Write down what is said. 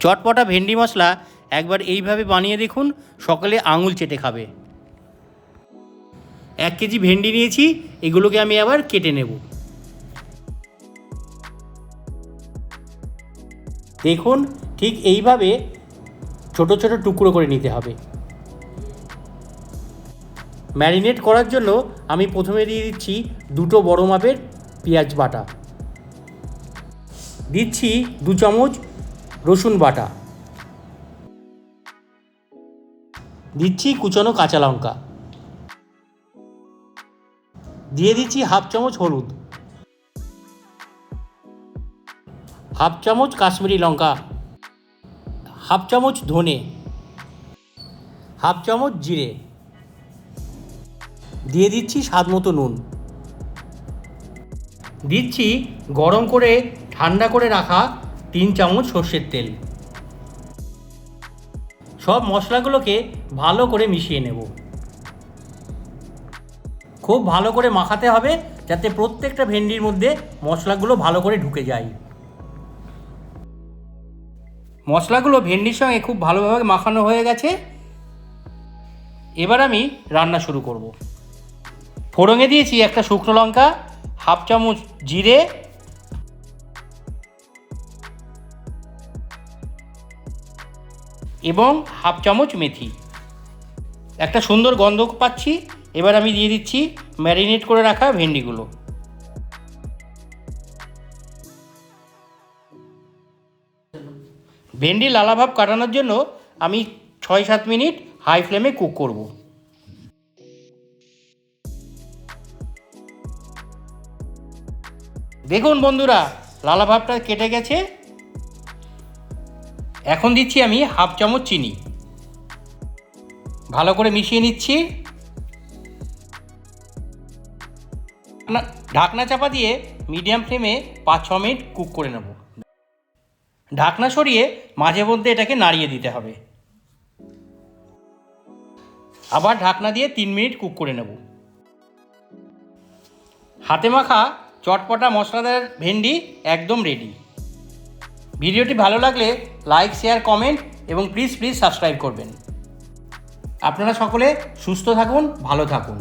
চটপটা ভেন্ডি মশলা একবার এইভাবে বানিয়ে দেখুন, সকালে আঙুল চেটে খাবে। এক কেজি ভেন্ডি নিয়েছি, এগুলোকে আমি আবার কেটে নেব। দেখুন, ঠিক এইভাবে ছোট ছোট টুকরো করে নিতে হবে। ম্যারিনেট করার জন্য আমি প্রথমে দিয়ে দিচ্ছি দুটো বড় মাপের পেঁয়াজ বাটা। দিচ্ছি দু চামচ রসুন বাটা। দিচ্ছি কুচনো কাঁচা লঙ্কা। দিয়ে দিচ্ছি হাফ চামচ হলুদ। হাফ চামচ কাশ্মীরি লঙ্কা। হাফ চামচ ধনে। হাফ চামচ জিরে। দিয়ে দিচ্ছি স্বাদ মতো নুন। দিচ্ছি গরম করে ঠান্ডা করে রাখা তিন চামচ সর্ষের তেল। সব মশলাগুলোকে ভালো করে মিশিয়ে নেব। খুব ভালো করে মাখাতে হবে যাতে প্রত্যেকটা ভেন্ডির মধ্যে মশলাগুলো ভালো করে ঢুকে যায়। মশলাগুলো ভেন্ডির সঙ্গে খুব ভালোভাবে মাখানো হয়ে গেছে। এবার আমি রান্না শুরু করব। ফোড়ঙে দিয়েছি একটা শুকনো লঙ্কা, হাফ চামচ জিরে এবং হাফ চামচ মেথি। একটা সুন্দর গন্ধ পাচ্ছি। এবার আমি দিয়ে দিচ্ছি ম্যারিনেট করে রাখা ভেন্ডিগুলো। ভেন্ডি লালাভাব কাটানোর জন্য আমি ছয় সাত মিনিট হাই ফ্লেমে কুক করব। দেখুন বন্ধুরা লালাভাবটা কেটে গেছে। এখন দিচ্ছি আমি হাফ চামচ চিনি। ভালো করে মিশিয়ে নিচ্ছি। ঢাকনা চাপা দিয়ে মিডিয়াম ফ্লেমে পাঁচ ছ মিনিট কুক করে নেব। ঢাকনা সরিয়ে মাঝে মধ্যে এটাকে নাড়িয়ে দিতে হবে। আবার ঢাকনা দিয়ে তিন মিনিট কুক করে নেব। হাতে মাখা চটপটা মশলাদার ভেন্ডি একদম রেডি ভিডিওটি ভালো লাগলে লাইক শেয়ার কমেন্ট এবং প্লিজ প্লিজ সাবস্ক্রাইব করবেন। আপনারা সকলে সুস্থ থাকুন ভালো থাকুন।